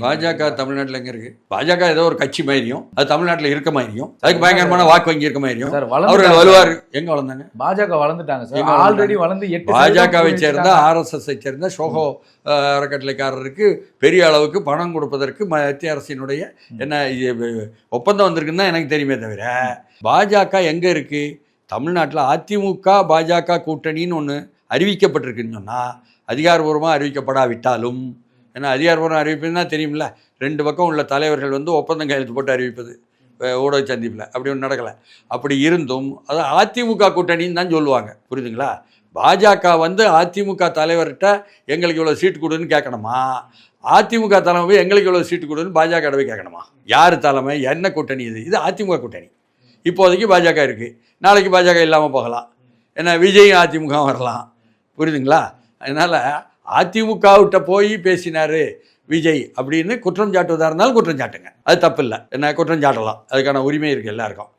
பாஜக தமிழ்நாட்டில் எங்க இருக்கு? பாஜக ஏதோ ஒரு கட்சி மாதிரியும் அது தமிழ்நாட்டில் இருக்க மாதிரியும் அதுக்கு பயங்கரமான வாக்கு வங்கி இருக்க மாதிரியும் அவர்கள் வலுவாரு எங்க வளர்ந்தாங்க? பாஜக வளர்ந்துட்டாங்க சார்? ஆல்ரெடி வளர்ந்து பாஜகவை சேர்ந்த ஆர்எஸ்எஸ்ஐ சேர்ந்த சோகோ அறக்கட்டளைக்காரருக்கு பெரிய அளவுக்கு பணம் கொடுப்பதற்கு மத்திய அரசினுடைய என்ன இது, ஒப்பந்தம் வந்திருக்குன்னு தான் எனக்கு தெரியுமே தவிர பாஜக எங்கே இருக்கு? தமிழ்நாட்டில் அதிமுக பாஜக கூட்டணின்னு ஒன்று அறிவிக்கப்பட்டிருக்குன்னு சொன்னால் அதிகாரபூர்வமாக அறிவிக்கப்படாவிட்டாலும் ஏன்னா அதிகாரபூர்வம் அறிவிப்புன்னா தெரியும்ல. ரெண்டு பக்கம் உள்ள தலைவர்கள் வந்து ஒப்பந்தம் கையெழுத்து போட்டு அறிவிப்பது. ஊடக சந்திப்பில். அப்படி ஒன்று நடக்கலை. அப்படி இருந்தும் அது அதிமுக கூட்டணின்னு தான் சொல்லுவாங்க. புரியுதுங்களா? பாஜக வந்து அதிமுக தலைவர்கிட்ட எங்களுக்கு இவ்வளோ சீட்டு கொடுன்னு கேட்கணுமா? அதிமுக தலைமை எங்களுக்கு இவ்வளோ சீட்டு கொடுன்னு பாஜக போய் கேட்கணுமா? யார் தலைமை? என்ன கூட்டணி இது? இது அதிமுக கூட்டணி. இப்போதைக்கு பாஜக இருக்குது நாளைக்கு பாஜக இல்லாமல் போகலாம். ஏன்னா விஜயும் அதிமுக வரலாம். புரியுதுங்களா? அதனால் அதிமுகவிட்ட போய் பேசினார் விஜய் அப்படின்னு குற்றம் சாட்டுவதாக இருந்தாலும் குற்றம் சாட்டுங்க. அது தப்பு இல்லை என்ன குற்றம் சாட்டலாம். அதுக்கான உரிமை இருக்குது எல்லாருக்கும்.